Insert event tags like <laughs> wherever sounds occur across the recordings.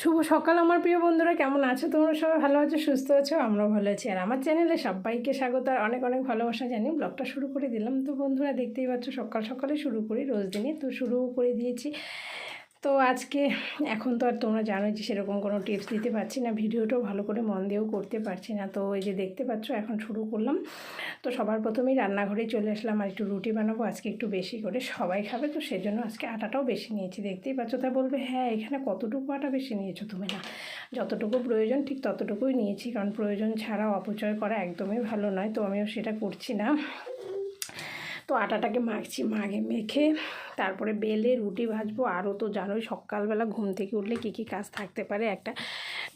শুভ সকাল আমার প্রিয় বন্ধুরা, কেমন আছো? তোমরা সবাই ভালো আছো, সুস্থ আছো? আমরাও ভালো আছি। আর আমার চ্যানেলে সবাইকে স্বাগত, আর অনেক অনেক ভালোবাসা জানি ব্লগটা শুরু করে দিলাম। তো বন্ধুরা, দেখতেই পাচ্ছ সকাল সকালে শুরু করি, রোজ দিনে তো শুরু করে দিয়েছি। তো আজকে এখন তো আর তোমরা জানো যে সেরকম কোনো টিপস দিতে পারছি না, ভিডিওটাও ভালো করে মন দিয়েও করতে পারছি না। তো এই যে দেখতে পাচ্ছ, এখন শুরু করলাম। তো সবার প্রথমেই রান্নাঘরে চলে আসলাম আর একটু রুটি বানাবো, আজকে একটু বেশি করে সবাই খাবে, তো সেজন্য আজকে আটাটাও বেশি নিয়েছি। দেখতেই পাচ্ছ তা বলবে হ্যাঁ এখানে কতটুকু আটা বেশি নিয়েছো তুমি? না, যতটুকু প্রয়োজন ঠিক ততটুকুই নিয়েছি, কারণ প্রয়োজন ছাড়া অপচয় করা একদমই ভালো নয়, তো আমিও সেটা করছি না। তো আটাটাকে মাখছি মাগে মেখে তারপরে বেলে রুটি ভাজবো। আরও তো জানোই সকালবেলা ঘুম থেকে উঠলে কী কী কাজ থাকতে পারে একটা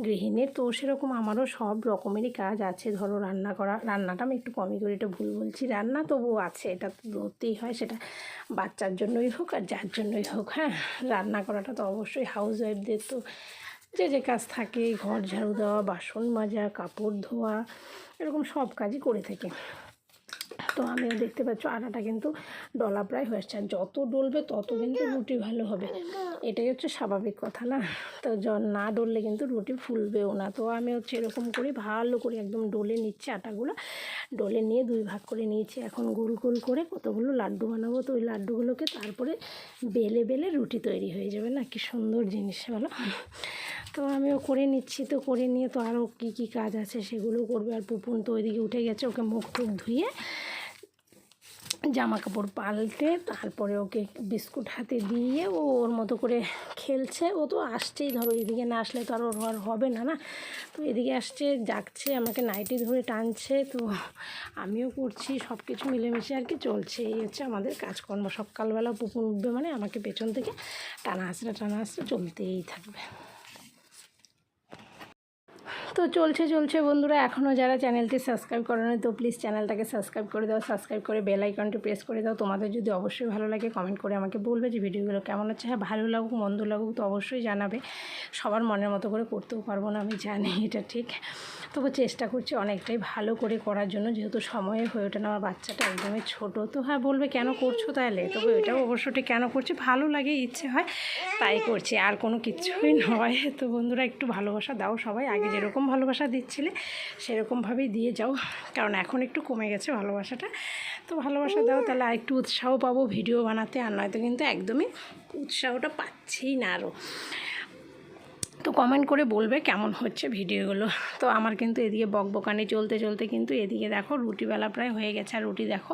গৃহিণীর তো সেরকম আমারও সব রকমেরই কাজ আছে। ধরো রান্না করা, রান্নাটা আমি একটু কমই করে, এটা ভুল বলছি। রান্না তবুও আছে, এটা তো ধরতেই হয়, সেটা বাচ্চার জন্যই হোক আর যার জন্যই হোক হ্যাঁ। রান্না করাটা তো অবশ্যই হাউস ওয়াইফদের তো যে যে কাজ থাকে, ঘর ঝাড়ু দেওয়া, বাসন মাজা, কাপড় ধোয়া, এরকম সব কাজই করে থাকি। তো আমিও দেখতে পাচ্ছ আটাটা কিন্তু ডলা প্রায় হয়ে আসছে। আর যত ডলবে তত কিন্তু রুটি ভালো হবে। এটাই হচ্ছে স্বাভাবিক কথা না? তো না ডললে কিন্তু রুটি ফুলবেও না। তো আমি হচ্ছে এরকম করে ভালো করে একদম ডলে নিচ্ছি আটাগুলো। ডলে নিয়ে দুই ভাগ করে নিয়েছি। এখন গোল গোল করে কতগুলো লাড্ডু বানাবো? তো ওই লাড্ডুগুলোকে তারপরে বেলে বেলে রুটি তৈরি হয়ে যাবে না? কি সুন্দর জিনিস, বলো। তো আমিও করে নিচ্ছি তো, করে নিয়ে তো আরও কী কী কাজ আছে সেগুলো করবে। আর পুপুন তো ওইদিকে উঠে গেছে, ওকে মুখ টুক ধুয়ে জামা কাপড় পাল্টে তারপরে ওকে বিস্কুট হাতে দিয়ে ও ওর মতো করে খেলছে। ও তো আসছেই, ধরো এদিকে না আসলে তো আর ওর আর হবে না না? তো এদিকে আসছে জাগছে আমাকে নাইটি ধরে টানছে, তো আমিও করছি সব কিছু মিলেমিশে আর কি চলছে। এই হচ্ছে আমাদের কাজকর্ম। সকালবেলা পুকুর উঠবে মানে আমাকে পেছন থেকে টানা আসরা টানা আসরা চলতেই থাকবে। তো চলছে চলছে বন্ধুরা। এখনও যারা চ্যানেলটি সাবস্ক্রাইব করেনি, তো প্লিজ চ্যানেলটাকে সাবস্ক্রাইব করে দাও। সাবস্ক্রাইব করে বেল আইকনটি প্রেস করে দাও। তোমাদের যদি অবশ্যই ভালো লাগে কমেন্ট করে আমাকে বলবে যে ভিডিওগুলো কেমন হচ্ছে। হ্যাঁ ভালো লাগুক, মন্দ লাগুক তো অবশ্যই জানাবে। সবার মনের মতো করে করতেও পারব না, আমি জানি এটা ঠিক। তবু চেষ্টা করছি অনেকটাই ভালো করে করার জন্য, যেহেতু সময়ে হয়ে ওঠে না, আমার বাচ্চাটা একদমই ছোট। তো হ্যাঁ বলবে কেন করছ তাহলে? তবে এটাও অবশ্য কেন করছি? ভালো লাগে, ইচ্ছে হয়, তাই করছি। আর কোনো কিছুই নয়। তো বন্ধুরা, একটু ভালোবাসা দাও সবাই। আগে যেরকম ভালোবাসা দিচ্ছিলে, সেরকমভাবেই দিয়ে যাও। কারণ এখন একটু কমে গেছে ভালোবাসাটা। তো ভালোবাসা দাও, তাহলে আর একটু উৎসাহ পাবো ভিডিও বানাতে। আর নয়তো কিন্তু একদমই উৎসাহটা পাচ্ছিই না আরও। তো কমেন্ট করে বলবে কেমন হচ্ছে ভিডিওগুলো। তো আমার কিন্তু এদিকে বকবকানি চলতে চলতে কিন্তু এদিকে দেখো রুটিবেলা প্রায় হয়ে গেছে। আর রুটি দেখো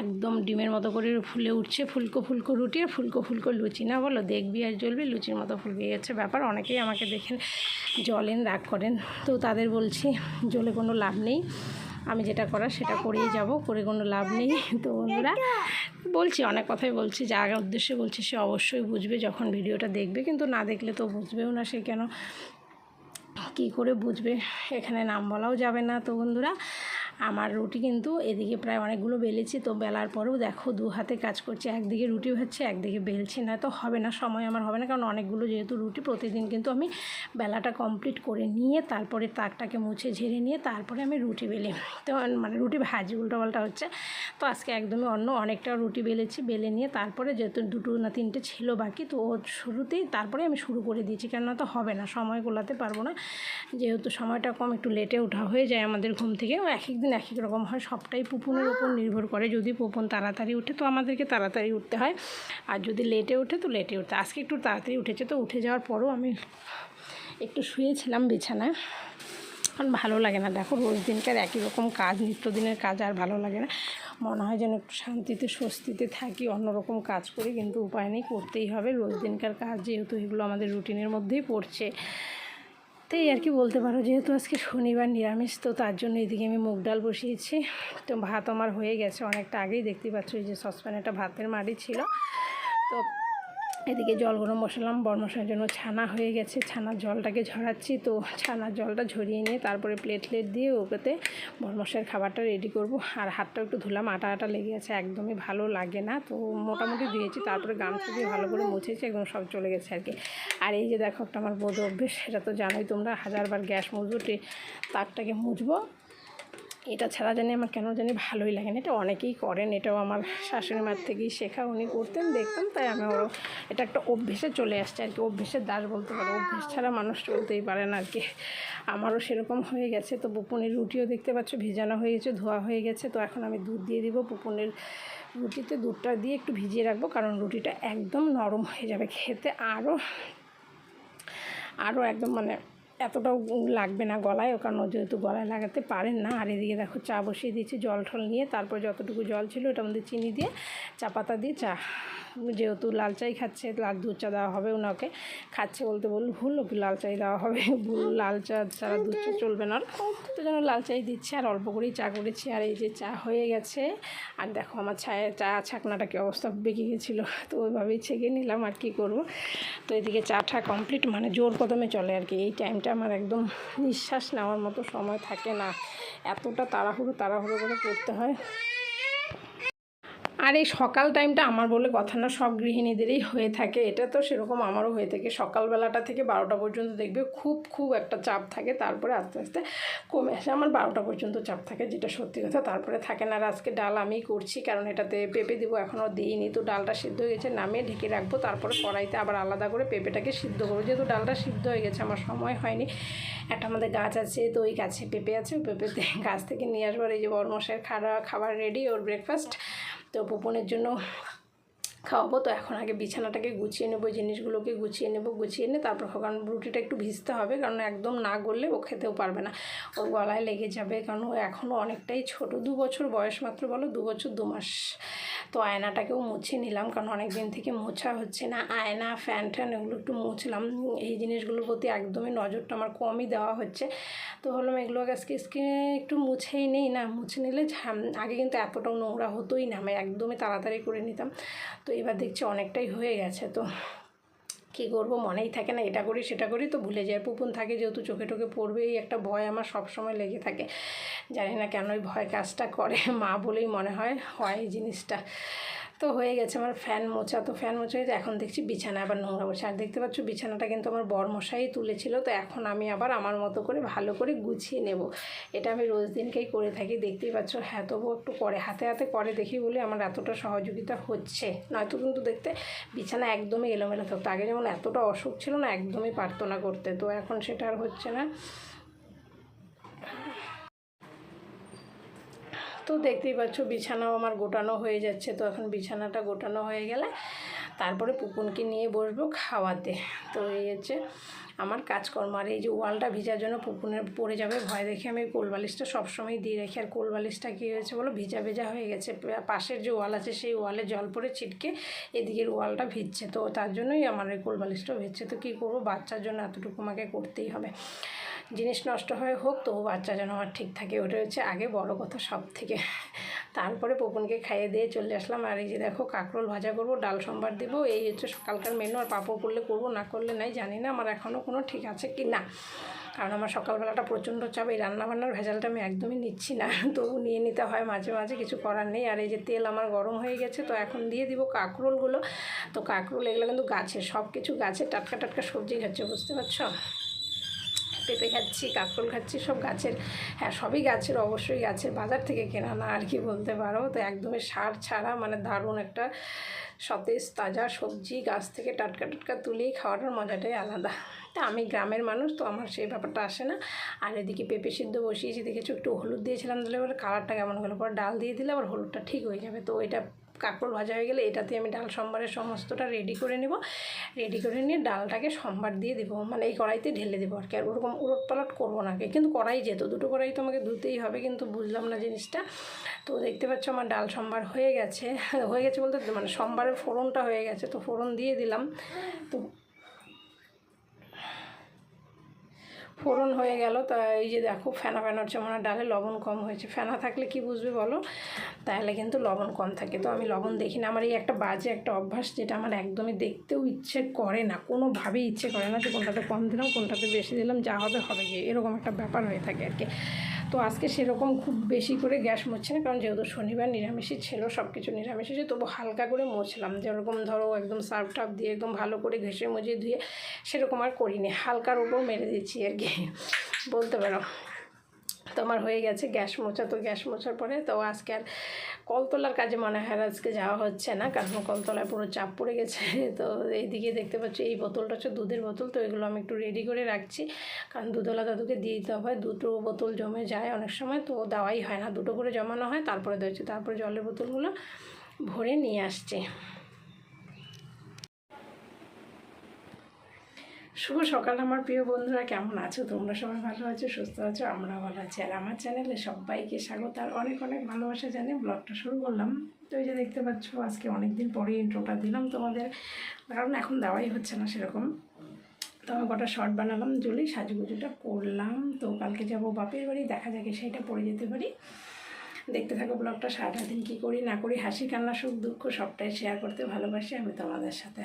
একদম ডিমের মতো করে ফুলে উঠছে ফুলকো ফুলকো রুটি আর ফুলকো ফুলকো লুচি। না বলো দেখবি আর জ্বলবি, লুচির মতো ফুলকে হচ্ছে ব্যাপার। অনেকেই আমাকে দেখেন জলেন রাগ করেন। তো তাদের বলছি জলে কোনো লাভ নেই। আমি যেটা করার সেটা করেই যাব করে কোনো লাভ নেই। তো বন্ধুরা বলছি অনেক কথাই বলছি যার উদ্দেশ্যে বলছি সে অবশ্যই বুঝবে যখন ভিডিওটা দেখবে কিন্তু না দেখলে তো বুঝবেও না সে কেন কী করে বুঝবে এখানে নাম বলাও যাবে না। তো বন্ধুরা আমার রুটি কিন্তু এদিকে প্রায় অনেকগুলো বেলেছি, তো বেলার পরেও দেখো দু হাতে কাজ করছি। একদিকে রুটি হচ্ছে, একদিকে বেলছি। না তো হবে না, সময় আমার হবে না, কারণ অনেকগুলো যেহেতু রুটি প্রতিদিন কিন্তু আমি বেলাটা কমপ্লিট করে নিয়ে তারপরে তাকটাকে মুছে ঝেড়ে নিয়ে তারপরে আমি রুটি বেলি তো মানে রুটি ভাজি, উল্টোপাল্টা হচ্ছে। তো আজকে একদমই অন্য অনেকটা রুটি বেলেছি, বেলে নিয়ে তারপরে যেহেতু দুটো না তিনটে ছিল বাকি, তো ওর শুরুতেই তারপরে আমি শুরু করে দিয়েছি, কেননা তো হবে না, সময় গোলাতে পারব না। যেহেতু সময়টা কম, একটু লেটে ওঠা হয়ে যায় আমাদের ঘুম থেকে, ও এক এক দিন এক এক রকম হয়, সবটাই পুপুনের উপর নির্ভর করে। যদি পুপন তাড়াতাড়ি উঠে তো আমাদেরকে তাড়াতাড়ি উঠতে হয়। আর যদি লেটে ওঠে তো লেটে উঠতে আজকে একটু তাড়াতাড়ি উঠেছে তো উঠে যাওয়ার পরও আমি একটু শুয়েছিলাম বিছানায়। কারণ ভালো লাগে না। দেখো, রোজ দিনকার একই রকম কাজ নিত্যদিনের কাজ, আর ভালো লাগে না। মনে হয় যেন একটু শান্তিতে, স্বস্তিতে থাকি অন্যরকম কাজ করি, কিন্তু উপায় নেই, করতেই হবে। রোজ দিনকার কাজ যেহেতু এগুলো আমাদের রুটিনের মধ্যেই পড়ছে। তো এই আর কি বলতে পারো, যেহেতু আজকে শনিবার নিরামিষ, তো তার জন্য এদিকে আমি মুগ ডাল বসিয়েছি। তো ভাত আমার হয়ে গেছে, অনেকটা আগেই দেখতে পাচ্ছ এই যে সসপ্যানে একটা ভাতের মাড়ি ছিল। তো এদিকে জল গরম বসালাম, বরমশার জন্য ছানা হয়ে গেছে। ছানার জলটাকে ঝরাচ্ছি, তো ছানার জলটা ঝরিয়ে নিয়ে তারপরে প্লেট প্লেট দিয়ে ওটাতে বরমশাইয়ের খাবারটা রেডি করব। আর হাতটা একটু ধুলাম, আটা আটা লেগে আছে একদমই ভালো লাগে না। তো মোটামুটি দিয়েছি তারপরে গামছা দিয়ে ভালো করে মুছেছি, একদম সব চলে গেছে আর কি। আর এই যে দেখো একটা আমার বোধ অভ্যেস, সেটা তো জানোই তোমরা, হাজারবার গ্যাস মুছবো তাকটাকে মুছবো এটা ছাড়া জানি আমার কেন জানি ভালোই লাগে না। এটা অনেকেই করেন, এটাও আমার শাশুড়ি মার থেকেই শেখা, উনি করতেন দেখতাম তাই আমি ওরও এটা একটা অভ্যেসে চলে আসছে আর কি, অভ্যেসের দাস বলতে পারো, অভ্যেস ছাড়া মানুষ চলতেই পারে না আর কি। আমারও সেরকম হয়ে গেছে, তো পুপুনের রুটিও দেখতে পাচ্ছ, ভেজানো হয়ে গেছে ধোয়া হয়ে গেছে, তো এখন আমি দুধ দিয়ে দিব, পুপুনের রুটিতে দুধটা দিয়ে একটু ভিজিয়ে রাখব, কারণ রুটিটা একদম নরম হয়ে যাবে খেতে, আরও আরও একদম মানে এতটাও লাগবে না গলায়, ও কারণ যেহেতু গলায় লাগাতে পারেন না। আর এদিকে দেখো চা বসিয়ে দিয়েছি জল ঠল নিয়ে, তারপর যতটুকু জল ছিল ওটা মধ্যে চিনি দিয়ে, চা পাতা দিয়ে চা যেহেতু লাল চাই খাচ্ছে, লাল দুধ চা দেওয়া হবে ওনাকে খাচ্ছে বলতে বলল, ভুল কি লাল চাই দেওয়া হবে। ভুল, লাল চা ছাড়া দুধ চা চলবে না। তো যেন লাল চাই দিচ্ছে আর অল্প করেই চা করেছি আর এই যে চা হয়ে গেছে। আর দেখো আমার ছায়া, চা ছাকনাটা কি অবস্থা, বেঁকে গেছিল। তো ওইভাবেই ছেঁকে নিলাম, আর কি করব? তো এদিকে চাটা কমপ্লিট মানে জোর কদমে চলে আর কি। এই টাইমটা আমার একদম নিঃশ্বাস নেওয়ার মতো সময় থাকে না। এতটা তাড়াহুড়ো তাড়াহুড়ো করে করতে হয়। আর এই সকাল টাইমটা আমার বলে কথা না, সব গৃহিণীদেরই হয়ে থাকে। এটা তো সেরকম আমারও হয়ে থাকে। সকালবেলাটা থেকে বারোটা পর্যন্ত দেখবে খুব খুব একটা চাপ থাকে, তারপরে আস্তে আস্তে কমে আসে। আমার বারোটা পর্যন্ত চাপ থাকে, যেটা সত্যি কথা। তারপরে থাকে না, আর আজকে ডাল আমি করছি, কারণ এটাতে পেঁপে দিব এখনও দিইনি। তো ডালটা সিদ্ধ হয়ে গেছে, নামিয়ে ঢেকে রাখব। তারপরে কড়াইতে আবার আলাদা করে পেঁপেটাকে সিদ্ধ করব। যেহেতু ডালটা সিদ্ধ হয়ে গেছে, আমার সময় হয়নি। একটা আমাদের গাছ আছে, তো ওই গাছে পেঁপে আছে। পেঁপেতে <laughs> গাছ থেকে নিয়ে আসবার এই যে বরমশাইয়ের খাওয়া, খাবার রেডি ওর ব্রেকফাস্ট তো পোপনের জন্য খাওয়াবো। তো এখন আগে বিছানাটাকে গুছিয়ে নেব, জিনিসগুলোকে গুছিয়ে নেব, গুছিয়ে এনে তারপর কারণ রুটিটা একটু ভিজতে হবে, কারণ একদম না গড়লে ও খেতেও পারবে না। ওর গলায় লেগে যাবে, কারণ ও এখনও অনেকটাই ছোট, দু বছর বয়স মাত্র বলো, দু বছর দু মাস। তো আয়নাটাকেও মুছে নিলাম, কারণ অনেক দিন থেকে মোছা হচ্ছে না। আয়না, ফ্যান, ট্যান এগুলো একটু মুছলাম। এই জিনিসগুলোর প্রতি একদমই নজরটা আমার কমই দেওয়া হচ্ছে। তো হলাম এগুলো আজকে স্কিনে একটু মুছেই নেই না? মুছে নিলে আগে কিন্তু এতটাও নোংরা হতোই না, আমি একদমই তাড়াতাড়ি করে নিতাম। তো এবার দেখছি অনেকটাই হয়ে গেছে, তো কী করব মনেই থাকে না, এটা করি সেটা করি তো ভুলে যায়। পুপুন থাকে যেহেতু চোখে টোকে পড়বেই একটা ভয় আমার সব সময় লেগে থাকে। জানি না কেন ওই ভয় কাজটা করে, মা বলেই মনে হয় হয় জিনিসটা। তো হয়ে গেছে আমার ফ্যান মোছা। তো ফ্যান মোছা হয়েছে এখন দেখছি বিছানা আবার নোংরা বসে আর দেখতে পাচ্ছ বিছানাটা কিন্তু আমার বরমশাই তুলেছিল। তো এখন আমি আবার আমার মতো করে ভালো করে গুছিয়ে নেব। এটা আমি রোজ দিনকেই করে থাকি। দেখতেই পাচ্ছ হ্যাঁ তবুও একটু করে। হাতে হাতে করে দেখি বলে আমার এতটা সহযোগিতা হচ্ছে। নয়তো কিন্তু দেখতে বিছানা একদমই এলোমেলো থাকতো। আগে যেমন এতটা অসুখ ছিল না, একদমই পারতো না করতে। তো এখন সেটা আর হচ্ছে না। তো দেখতেই পাচ্ছ বিছানাও আমার গোটানো হয়ে যাচ্ছে। তো এখন বিছানাটা গোটানো হয়ে গেলে তারপরে পুকুনকে নিয়ে বসবো খাওয়াতে। তো এই হচ্ছে আমার কাজকর্ম। আর এই যে ওয়ালটা ভিজার জন্য পুকুনের পড়ে যাবে ভয় দেখে আমি কোলবালিশটা সবসময় দিয়ে রাখি। আর কোলবালিশটা কী হয়েছে বলো? ভিজা ভেজা হয়ে গেছে। পাশের যে ওয়াল আছে সেই ওয়ালে জল পড়ে ছিটকে এদিকের ওয়ালটা ভিজছে। তো তার জন্যই আমার এই কোলবালিশটাও ভিজছে। তো কী করব? বাচ্চার জন্য এতটুকু আমাকে করতেই হবে। জিনিস নষ্ট হয়ে হোক, তবু বাচ্চা যেন আমার ঠিক থাকে। ওটা হচ্ছে আগে বড় কথা সব থেকে তারপরে পপুনকে খাইয়ে দিয়ে চলে আসলাম। আর এই যে দেখো, কাঁকরোল ভাজা করব, ডাল সম্বার দিব। এই হচ্ছে সকালকার মেনু আর পাঁপড় করলে করব, না করলে নাই, জানি না। আমার এখনও কোনো ঠিক আছে কি না। কারণ আমার সকালবেলাটা প্রচণ্ড চাপ। এই রান্নাবান্নার ভেজালটা আমি একদমই নিচ্ছি না। <laughs> তবু নিয়ে নিতে হয় মাঝে মাঝে, কিছু করার নেই। আর এই যে তেল আমার গরম হয়ে গেছে, তো এখন দিয়ে দিব কাঁকরোলগুলো। তো কাঁকরোল এগুলো কিন্তু গাছের সব কিছু গাছের টাটকা টাটকা সবজি খাচ্ছে, বুঝতে পারছ? পেঁপে খাচ্ছি, কাঁকরোল খাচ্ছি, সব গাছের হ্যাঁ সবই গাছের, অবশ্যই গাছের বাজার থেকে কেনা না আর কি বলতে পারো। তো একদমই সার ছাড়া মানে দারুণ একটা সতেজ, তাজা সবজি গাছ থেকে টাটকা টাটকা তুলেই খাওয়াটার মজাটাই আলাদা। তা আমি গ্রামের মানুষ, তো আমার সেই ব্যাপারটা আসে না। আর এদিকে পেঁপে সিদ্ধ বসিয়েছি, দেখেছ একটু হলুদ দিয়েছিলাম, তাহলে এবার কালারটা কেমন হলো? পরে ডাল দিয়ে দিলে আবার হলুদটা ঠিক হয়ে যাবে। তো এটা কাঁকড় ভাজা হয়ে গেলে এটাতে আমি ডাল সম্বারের সমস্তটা রেডি করে নেব। রেডি করে নিয়ে ডালটাকে সম্বার দিয়ে দেবো। মানে এই কড়াইতে ঢেলে দেবো আর কি। আর ওরকম উলট পালট করব না কিন্তু কড়াই যেত দুটো কড়াই তো আমাকে ধুতেই হবে কিন্তু বুঝলাম না জিনিসটা। তো দেখতে পাচ্ছ আমার ডাল সম্বার হয়ে গেছে। হয়ে গেছে বলতে মানে সম্বারের ফোড়নটা হয়ে গেছে। তো ফোড়ন দিয়ে দিলাম। তো ফোড়ন হয়ে গেল, তা এই যে দেখো ফেনা ফেনা হচ্ছে ডালে লবণ কম হয়েছে। ফেনা থাকলে কি বুঝবে বলো? তাহলে কিন্তু লবণ কম থাকে। তো আমি লবণ দেখি না, আমার এই একটা বাজে একটা অভ্যাস যেটা আমার একদমই দেখতেও ইচ্ছে করে না, কোনোভাবেই ইচ্ছে করে না যে কোনটাতে কম দিলাম, কোনটাতে বেশি দিলাম, যা হবে হবে গিয়ে। এরকম একটা ব্যাপার হয়ে থাকে আর কি। তো আজকে সেরকম খুব বেশি করে গ্যাস মুছছে না, কারণ যেহেতু শনিবার নিরামিষই ছিল সব কিছু নিরামিষ ছিল, তবু হালকা করে মুছলাম। যেরকম ধরো একদম সার্ফ টাফ দিয়ে একদম ভালো করে ঘেসে মুজে ধুয়ে সেরকম আর করিনি, হালকার উপর মেরে দিচ্ছি আর কি, বলতে পারো। তোমার হয়ে গেছে গ্যাস মোচা তো গ্যাস মোছার পরে তো আজকে আর কলতলার কাজে মনে হয় আজকে যাওয়া হচ্ছে না, কারণ কলতলায় পুরো চাপ পড়ে গেছে। তো এইদিকে দেখতে পাচ্ছি, এই বোতলটা হচ্ছে দুধের বোতল, তো এগুলো আমি একটু রেডি করে রাখছি। কারণ দুধওয়ালা দাদুকে দিয়ে দিতে হয়, দুটো বোতল জমে যায় অনেক সময়, তো দেওয়াই হয় না। দুটো করে জমানো হয়, তারপরে দিয়েছি তারপরে জলের বোতলগুলো ভরে নিয়ে আসছে। শুভ সকাল আমার প্রিয় বন্ধুরা, কেমন আছো? তোমরা সবাই ভালো আছো, সুস্থ আছো আমরা ভালো আছি। আর আমার চ্যানেলে সবাইকে স্বাগত। আর অনেক অনেক ভালোবাসা জানি ব্লগটা শুরু করলাম। তো যে দেখতে পাচ্ছ, আজকে অনেক দিন পরে ইন্ট্রোটা দিলাম তোমাদের। কারণ এখন দেওয়াই হচ্ছে না সেরকম। তো আমি কটা শর্ট বানালাম, জুলি সাজুগুজুটা করলাম। তো কালকে যাব বাপের বাড়ি, দেখা যাকে সেইটা পড়ে যেতে পারি। দেখতে থাকো ব্লগটা সারাটা দিন কী করি না করি, হাসি কান্না, সুখ দুঃখ সবটাই শেয়ার করতে ভালোবাসি আমি তোমাদের সাথে।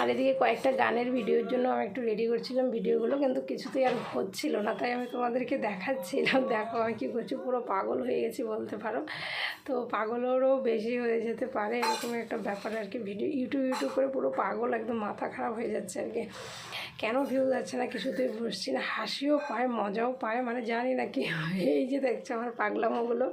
আর এদিকে কয়েকটা গানের ভিডিওর জন্য আমি একটু রেডি করছিলাম ভিডিওগুলো, কিন্তু কিছুতেই আর হচ্ছিল না, তাই আমি তোমাদেরকে দেখাচ্ছিলাম। দেখো আমি কী করছি, পুরো পাগল হয়ে গেছি বলতে পারো। তো পাগলেরও বেশি হয়ে যেতে পারে, এরকম একটা ব্যাপার আর কি। ভিডিও ইউটিউব ইউটিউব করে পুরো পাগল, একদম মাথা খারাপ হয়ে যাচ্ছে আর কি। কেন ভিউ যাচ্ছে না, কিছুতেই বুঝছি না। হাসিও পায়, মজাও পায় মানে জানি না কি এই যে দেখছে আমার পাগলামোগুলো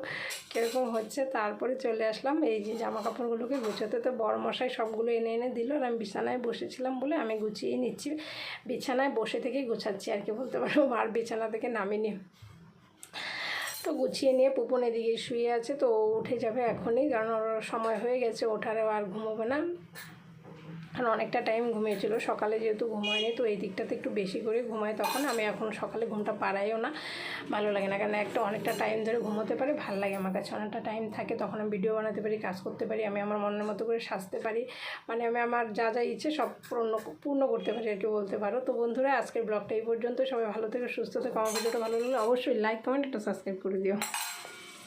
কীরকম হচ্ছে। তারপরে চলে আসলাম, এই যে জামা কাপড়গুলোকে গুছোতে তো বড় মশাই সবগুলো এনে এনে দিল আর আমি বিছানায় বসেছিলাম বলে আমি গুছিয়ে নিচ্ছি। বিছানায় বসে থেকে গোছাচ্ছি আর কি বলতে পারো আর বিছানা থেকে নামিনি। তো গুছিয়ে নিয়ে পুপন এদিকে শুয়ে আছে, তো উঠে যাবে এখনই, কারণ ওর সময় হয়ে গেছে, ওঠারও আর ঘুমোবে না। কারণ অনেকটা টাইম ঘুমিয়েছিল। সকালে যেহেতু ঘুমায়নি তো এই দিকটাতে একটু বেশি করে ঘুমায় তখন। আমি এখন সকালে ঘুমটা পাড়াইও না, ভালো লাগে না। কারণ একটা অনেকটা টাইম ধরে ঘুমোতে পারে, ভালো লাগে আমার কাছে। অনেকটা টাইম থাকে, তখন আমি ভিডিও বানাতে পারি, কাজ করতে পারি, আমি আমার মনের মতো করে সাজতে পারি। মানে আমি আমার যা যা ইচ্ছে সব পূর্ণ পূর্ণ করতে পারি আর কি বলতে পারো। তো বন্ধুরা, আজকের ব্লগটা এই পর্যন্ত। সবাই ভালো থেকে, সুস্থ থেকে। আমার ভিডিওটা ভালো লাগলে অবশ্যই লাইক কমেন্ট একটা সাবস্ক্রাইব করে দিও।